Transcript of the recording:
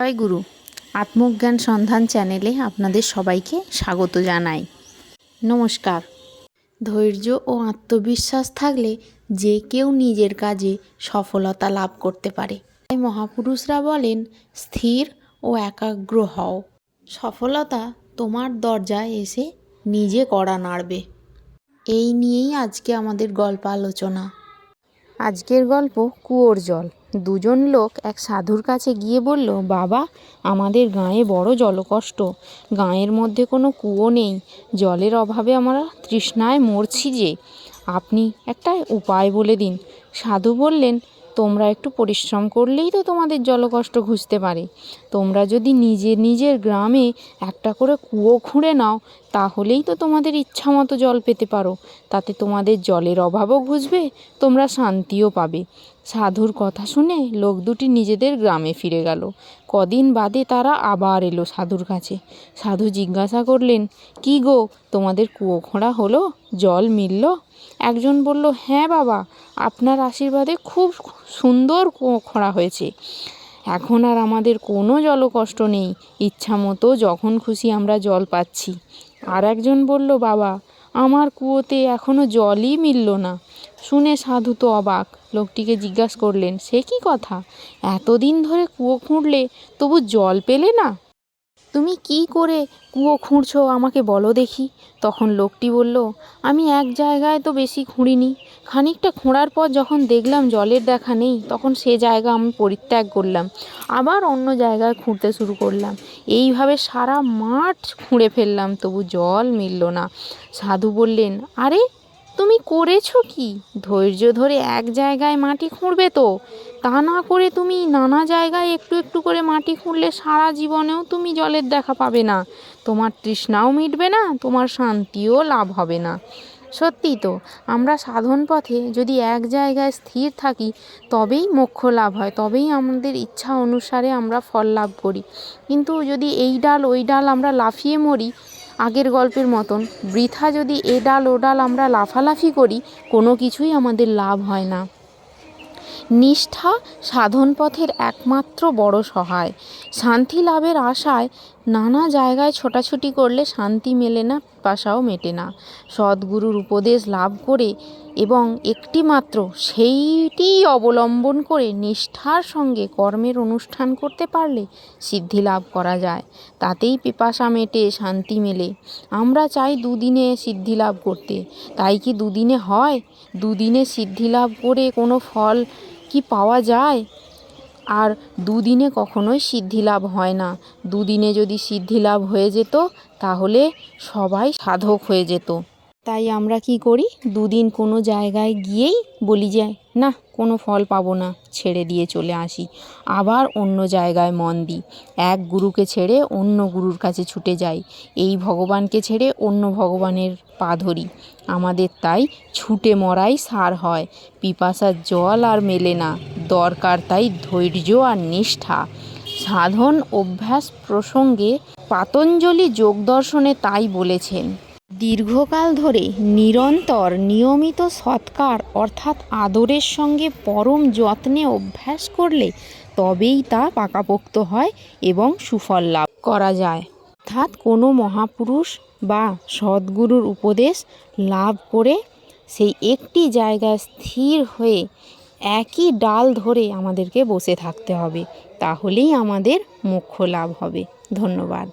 জয় গুরু। আত্মজ্ঞান সন্ধান চ্যানেলে আপনাদের সবাইকে স্বাগত জানাই। নমস্কার। ধৈর্য ও আত্মবিশ্বাস থাকলে যে কেউ নিজের কাজে সফলতা লাভ করতে পারে। তাই মহাপুরুষরা বলেন, স্থির ও একাগ্র হও। সফলতা তোমার দরজায় এসে নিজে কড়া নাড়বে। এই নিয়েই আজকে আমাদের গল্প আলোচনা। আজকের গল্প কুয়োর জল। দুজন লোক এক সাধুর কাছে গিয়ে বলল, বাবা, আমাদের গাঁয়ে বড় জলকষ্ট। গাঁয়ের মধ্যে কোনো কুয়ো নেই। জলের অভাবে আমরা তৃষ্ণায় মরছি যে। আপনি একটা উপায় বলে দিন। সাধু বললেন, তোমরা একটু পরিশ্রম করলেই তো তোমাদের জলকষ্ট ঘুষতে পারে। তোমরা যদি নিজের নিজের গ্রামে একটা করে কুয়ো খুঁড়ে নাও তাহলেই তো তোমাদের ইচ্ছা মতো জল পেতে পারো। তাতে তোমাদের জলের অভাবও ঘুচবে তোমরা শান্তিও পাবে। সাধুর কথা শুনে লোক দুটি নিজেদের গ্রামে ফিরে গেল। কদিন বাদে তারা আবার এলো সাধুর কাছে। সাধু জিজ্ঞাসা করলেন, কি গো, তোমাদের কুয়ো খোঁড়া হলো? জল মিলল? একজন বলল হ্যাঁ বাবা, আপনার আশীর্বাদে খুব সুন্দর কুয়ো খোঁড়া হয়েছে। এখন আর আমাদের কোনো জলকষ্ট নেই। ইচ্ছা মতো যখন খুশি আমরা জল পাচ্ছি। আর একজন বলল, বাবা, আমার কুয়োতে এখনও জলই মিলল না। শুনে সাধু তো অবাক। লোকটিকে জিজ্ঞাসা করলেন, সে কি কথা? এতদিন ধরে কুয়ো খুঁড়লে তবু জল পেলে না? তুমি কি করে কুয়ো খুঁড়ছো আমাকে বলো দেখি। তখন লোকটি বলল, আমি এক জায়গায় তো বেশি খুঁড়িনি। খানিকটা খোঁড়ার পর যখন দেখলাম জলের দেখা নেই, তখন সে জায়গা আমি পরিত্যাগ করলাম। আবার অন্য জায়গায় খুঁড়তে শুরু করলাম। এইভাবে সারা মাঠ খুঁড়ে ফেললাম, তবু জল মিলল না। সাধু বললেন, আরে তুমি করেছ কি? ধৈর্য ধরে এক জায়গায় মাটি খুঁড়বে তো। তা না করে তুমি নানা জায়গায় একটু একটু করে মাটি খুঁড়লে সারা জীবনেও তুমি জলের দেখা পাবে না। তোমার তৃষ্ণাও মিটবে না, তোমার শান্তিও লাভ হবে না। সত্যি তো, আমরা সাধন পথে যদি এক জায়গায় স্থির থাকি, তবেই মোক্ষ লাভ হয়, তবেই আমাদের ইচ্ছা অনুসারে আমরা ফল লাভ করি। কিন্তু যদি এই ডাল, ওই ডাল আমরা লাফিয়ে মরি আগের গল্পের মতন। বৃথা যদি এডাল ওডাল আমরা লাফালাফি করি, কোনো কিছুই আমাদের লাভ হয় না। নিষ্ঠা সাধন পথের একমাত্র বড় সহায়। শান্তি লাভের আশায় নানা জায়গায় ছোটাছুটি করলে শান্তি মেলে না পিপাসাও মেটে না। সদ্গুরুর উপদেশ লাভ করে এবং একটি মাত্র সেইটি অবলম্বন করে নিষ্ঠার সঙ্গে কর্মের অনুষ্ঠান করতে পারলে সিদ্ধি লাভ করা যায়। তাতেই পিপাসা মেটে, শান্তি মেলে। আমরা চাই দুদিনে সিদ্ধি লাভ করতে। তাই কি দুদিনে হয়? দুদিনে সিদ্ধি লাভ করে কোনো ফল কি পাওয়া যায়? আর দুদিনে কখনোই সিদ্ধি লাভ হয় না। দুদিনে যদি সিদ্ধি লাভ হয়ে যেত, তাহলে সবাই সাধক হয়ে যেত। তাই আমরা কি করি? দুদিন কোনো জায়গায় গিয়েই বলি যে, না, কোনো ফল পাবো না, ছেড়ে দিয়ে চলে আসি। আবার অন্য জায়গায় মন দিই। এক গুরুকে ছেড়ে অন্য গুরুর কাছে ছুটে যাই। এই ভগবানকে ছেড়ে অন্য ভগবানের পা ধরি। আমাদের তাই ছুটে মরাই সার হয়। পিপাসার জল আর মেলে না। দরকার, তাই ধৈর্য আর নিষ্ঠা। সাধন অভ্যাস প্রসঙ্গে পাতঞ্জলি যোগদর্শনে তাই বলেছেন। দীর্ঘকাল ধরে নিরন্তর নিয়মিত সৎকার অর্থাৎ আদরের সঙ্গে পরম যত্নে অভ্যাস করলে তবেই তা পাকাপোক্ত হয় এবং সুফল লাভ করা যায়। অর্থাৎ কোনো মহাপুরুষ বা সদ্গুরুর উপদেশ লাভ করে সেই একটি জায়গায় স্থির হয়ে একই ডাল ধরে আমাদেরকে বসে থাকতে হবে। তাহলেই আমাদের মোক্ষ লাভ হবে। ধন্যবাদ।